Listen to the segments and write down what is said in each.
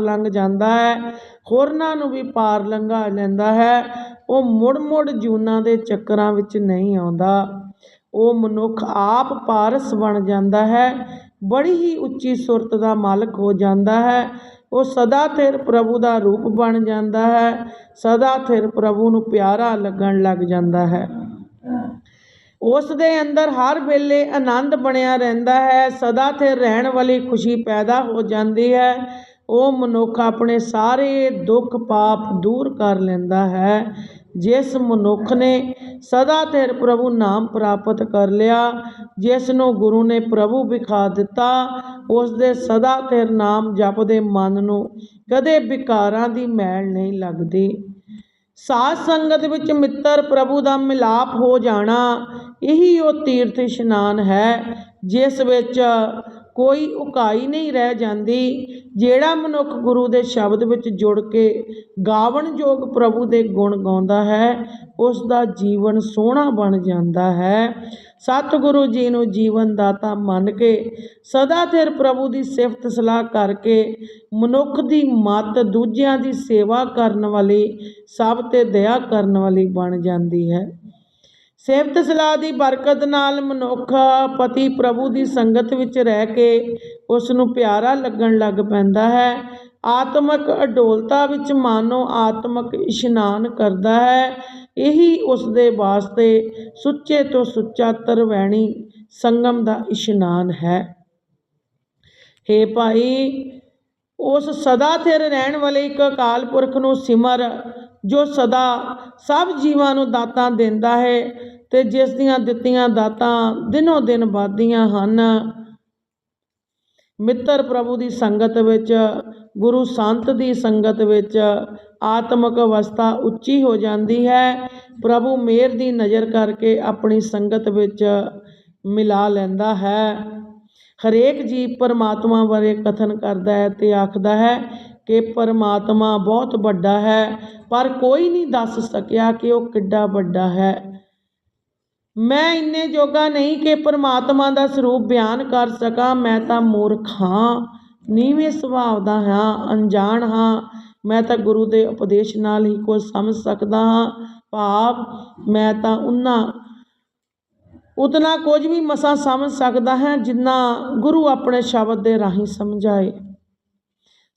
ਲੰਘ ਜਾਂਦਾ ਹੈ, ਹੋਰਨਾਂ ਨੂੰ ਵੀ ਪਾਰ ਲੰਘਾ ਲੈਂਦਾ ਹੈ। ਉਹ ਮੁੜ-ਮੁੜ ਜੂਨਾਂ ਦੇ ਚੱਕਰਾਂ ਵਿੱਚ ਨਹੀਂ ਆਉਂਦਾ। ਉਹ ਮਨੁੱਖ ਆਪ ਪਾਰਸ ਬਣ ਜਾਂਦਾ ਹੈ, ਬੜੀ ਹੀ ਉੱਚੀ ਸੁਰਤ ਦਾ ਮਾਲਕ ਹੋ ਜਾਂਦਾ ਹੈ। ਉਹ ਸਦਾ ਥਿਰ ਪ੍ਰਭੂ ਦਾ ਰੂਪ ਬਣ ਜਾਂਦਾ ਹੈ, ਸਦਾ ਥਿਰ ਪ੍ਰਭੂ ਨੂੰ ਪਿਆਰਾ ਲੱਗਣ ਲੱਗ ਜਾਂਦਾ ਹੈ। ਉਸ ਦੇ ਅੰਦਰ ਹਰ ਵੇਲੇ ਆਨੰਦ ਬਣਿਆ ਰਹਿੰਦਾ ਹੈ, ਸਦਾ ਥਿਰ ਰਹਿਣ ਵਾਲੀ ਖੁਸ਼ੀ ਪੈਦਾ ਹੋ ਜਾਂਦੀ ਹੈ। ਉਹ ਮਨੁੱਖ ਆਪਣੇ ਸਾਰੇ ਦੁੱਖ ਪਾਪ ਦੂਰ ਕਰ ਲੈਂਦਾ ਹੈ। ਜਿਸ ਮਨੁੱਖ ਨੇ ਸਦਾ ਥਿਰ ਪ੍ਰਭੂ ਨਾਮ ਪ੍ਰਾਪਤ ਕਰ ਲਿਆ, ਜਿਸ ਨੂੰ ਗੁਰੂ ਨੇ ਪ੍ਰਭੂ ਵਿਖਾ ਦਿੱਤਾ ਉਸ ਦੇ ਸਦਾ ਥਿਰ ਨਾਮ ਜਪਦੇ ਮਨ ਨੂੰ ਕਦੇ ਵਿਕਾਰਾਂ ਦੀ ਮੈਲ ਨਹੀਂ ਲੱਗਦੀ। ਸਾਧ ਸੰਗਤ ਵਿੱਚ ਮਿੱਤਰ ਪ੍ਰਭੂ ਦਾ ਮਿਲਾਪ ਹੋ ਜਾਣਾ ਇਹੀ ਉਹ ਤੀਰਥ ਇਸ਼ਨਾਨ ਹੈ, ਜਿਸ ਵਿੱਚ ਕੋਈ ਉਕਾਈ ਨਹੀਂ ਰਹਿ ਜਾਂਦੀ। ਜਿਹੜਾ ਮਨੁੱਖ ਗੁਰੂ ਦੇ ਸ਼ਬਦ ਵਿੱਚ ਜੁੜ ਕੇ ਗਾਵਣ ਯੋਗ ਪ੍ਰਭੂ ਦੇ ਗੁਣ ਗਾਉਂਦਾ ਹੈ ਉਸ ਦਾ ਜੀਵਨ ਸੋਹਣਾ ਬਣ ਜਾਂਦਾ ਹੈ। ਸਤਿਗੁਰੂ ਜੀ ਨੂੰ ਜੀਵਨ ਦਾਤਾ ਮੰਨ ਕੇ, ਸਦਾ ਥਿਰ ਪ੍ਰਭੂ ਦੀ ਸਿਫਤ ਸਲਾਹ ਕਰਕੇ ਮਨੁੱਖ ਦੀ ਮੱਤ ਦੂਜਿਆਂ ਦੀ ਸੇਵਾ ਕਰਨ ਵਾਲੀ, ਸਭ ਤੇ ਦਇਆ ਕਰਨ ਵਾਲੀ ਬਣ ਜਾਂਦੀ ਹੈ। ਸਿਫਤ ਸਲਾਹ ਦੀ ਬਰਕਤ ਨਾਲ ਮਨੁੱਖ ਪਤੀ ਪ੍ਰਭੂ ਦੀ ਸੰਗਤ ਵਿੱਚ ਰਹਿ ਕੇ ਉਸ ਨੂੰ ਪਿਆਰਾ ਲੱਗਣ ਲੱਗ ਪੈਂਦਾ ਹੈ। ਆਤਮਕ ਅਡੋਲਤਾ ਵਿੱਚ ਮਾਨੋ ਆਤਮਕ ਇਸ਼ਨਾਨ ਕਰਦਾ ਹੈ। ਇਹੀ ਉਸ ਦੇ ਵਾਸਤੇ ਸੁੱਚੇ ਤੋਂ ਸੁੱਚਾ ਤਰਵੈਣੀ ਸੰਗਮ ਦਾ ਇਸ਼ਨਾਨ ਹੈ। ਹੇ ਭਾਈ, ਉਸ ਸਦਾ ਥਿਰ ਰਹਿਣ ਵਾਲੇ ਇੱਕ ਅਕਾਲ ਪੁਰਖ ਨੂੰ ਸਿਮਰ, ਜੋ ਸਦਾ ਸਭ ਜੀਵਾਂ ਨੂੰ ਦਾਤਾਂ ਦਿੰਦਾ ਹੈ ਤੇ ਜਿਸ ਦੀਆਂ ਦਿੱਤੀਆਂ ਦਾਤਾਂ ਦਿਨੋ ਦਿਨ ਵੱਧਦੀਆਂ ਹਨ। ਮਿੱਤਰ ਪ੍ਰਭੂ ਦੀ ਸੰਗਤ ਵਿੱਚ, ਗੁਰੂ ਸੰਤ ਦੀ ਸੰਗਤ ਵਿੱਚ ਆਤਮਿਕ ਅਵਸਥਾ ਉੱਚੀ ਹੋ ਜਾਂਦੀ ਹੈ। ਪ੍ਰਭੂ ਮੇਰ ਦੀ ਨਜ਼ਰ ਕਰਕੇ ਆਪਣੀ ਸੰਗਤ ਵਿੱਚ ਮਿਲਾ ਲੈਂਦਾ ਹੈ। ਹਰੇਕ ਜੀਵ ਪਰਮਾਤਮਾ ਬਾਰੇ ਕਥਨ ਕਰਦਾ ਹੈ ਤੇ ਆਖਦਾ ਹੈ ਕਿ ਪਰਮਾਤਮਾ ਬਹੁਤ ਵੱਡਾ ਹੈ, ਪਰ ਕੋਈ ਨਹੀਂ ਦੱਸ ਸਕਿਆ ਕਿ ਉਹ ਕਿੱਡਾ ਵੱਡਾ ਹੈ। ਮੈਂ ਇੰਨੇ ਜੋਗਾ ਨਹੀਂ ਕਿ ਪਰਮਾਤਮਾ ਦਾ ਸਰੂਪ ਬਿਆਨ ਕਰ ਸਕਾਂ, ਮੈਂ ਤਾਂ ਮੂਰਖ ਹਾਂ, ਨੀਵੇਂ ਸੁਭਾਅ ਦਾ ਹਾਂ, ਅਣਜਾਣ ਹਾਂ। ਮੈਂ ਤਾਂ ਗੁਰੂ ਦੇ ਉਪਦੇਸ਼ ਨਾਲ ਹੀ ਕੁਝ ਸਮਝ ਸਕਦਾ ਹਾਂ। ਭਾਵ ਮੈਂ ਤਾਂ ਉਹਨਾਂ ਉਤਨਾ ਕੁਝ ਵੀ ਮਸਾਂ ਸਮਝ ਸਕਦਾ ਹੈ ਜਿੰਨਾ ਗੁਰੂ ਆਪਣੇ ਸ਼ਬਦ ਦੇ ਰਾਹੀਂ ਸਮਝਾਏ।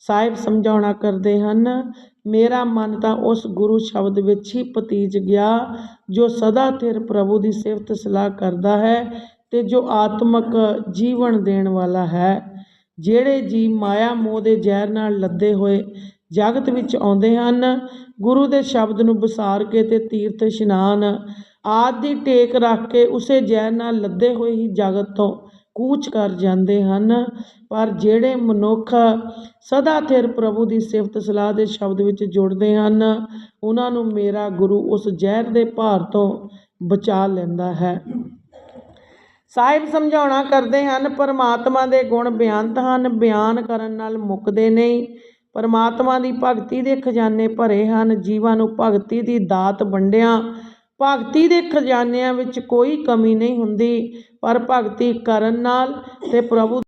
ਸਾਹਿਬ ਸਮਝਾਉਣਾ ਕਰਦੇ ਹਨ, ਮੇਰਾ ਮਨ ਤਾਂ ਉਸ ਗੁਰੂ ਸ਼ਬਦ ਵਿੱਚ ਹੀ ਪਤੀਜ ਗਿਆ, ਜੋ ਸਦਾ ਧਿਰ ਪ੍ਰਭੂ ਦੀ ਸਿਫਤ ਸਲਾਹ ਕਰਦਾ ਹੈ ਤੇ ਜੋ ਆਤਮਕ ਜੀਵਨ ਦੇਣ ਵਾਲਾ ਹੈ। ਜਿਹੜੇ ਜੀ ਮਾਇਆ ਮੋਹ ਦੇ ਜ਼ਹਿਰ ਨਾਲ ਲੱਦੇ ਹੋਏ ਜਗਤ ਵਿੱਚ ਆਉਂਦੇ ਹਨ, ਗੁਰੂ ਦੇ ਸ਼ਬਦ ਨੂੰ ਵਿਸਾਰ ਕੇ ਤੇ ਤੀਰਥ ਇਸ਼ਨਾਨ ਆਦਿ ਦੀ ਟੇਕ ਰੱਖ ਕੇ ਉਸੇ ਜ਼ਹਿਰ ਨਾਲ ਲੱਦੇ ਹੋਏ ਹੀ ਜਗਤ ਤੋਂ ਕੂਚ ਕਰ ਜਾਂਦੇ ਹਨ, ਪਰ ਜਿਹੜੇ ਮਨੁੱਖ ਸਦਾ ਥਿਰ ਪ੍ਰਭੂ ਦੀ ਸਿਫਤ ਸਲਾਹ ਦੇ ਸ਼ਬਦ ਵਿੱਚ ਜੁੜਦੇ ਹਨ, ਉਹਨਾਂ ਨੂੰ ਮੇਰਾ ਗੁਰੂ ਉਸ ਜ਼ਹਿਰ ਦੇ ਭਾਰ ਤੋਂ ਬਚਾ ਲੈਂਦਾ ਹੈ। ਸਾਹਿਬ ਸਮਝਾਉਣਾ ਕਰਦੇ ਹਨ, ਪਰਮਾਤਮਾ ਦੇ ਗੁਣ ਬਿਆਨਤ ਹਨ, ਬਿਆਨ ਕਰਨ ਨਾਲ ਮੁੱਕਦੇ ਨਹੀਂ। ਪਰਮਾਤਮਾ ਦੀ ਭਗਤੀ ਦੇ ਖਜ਼ਾਨੇ ਭਰੇ ਹਨ, ਜੀਵਾਂ ਨੂੰ ਭਗਤੀ ਦੀ ਦਾਤ ਵੰਡਿਆ ਭਗਤੀ ਦੇ ਖਜ਼ਾਨਿਆਂ ਵਿੱਚ ਕੋਈ ਕਮੀ ਨਹੀਂ ਹੁੰਦੀ ਪਰ ਭਗਤੀ ਕਰਨ ਨਾਲ ਅਤੇ ਪ੍ਰਭੂ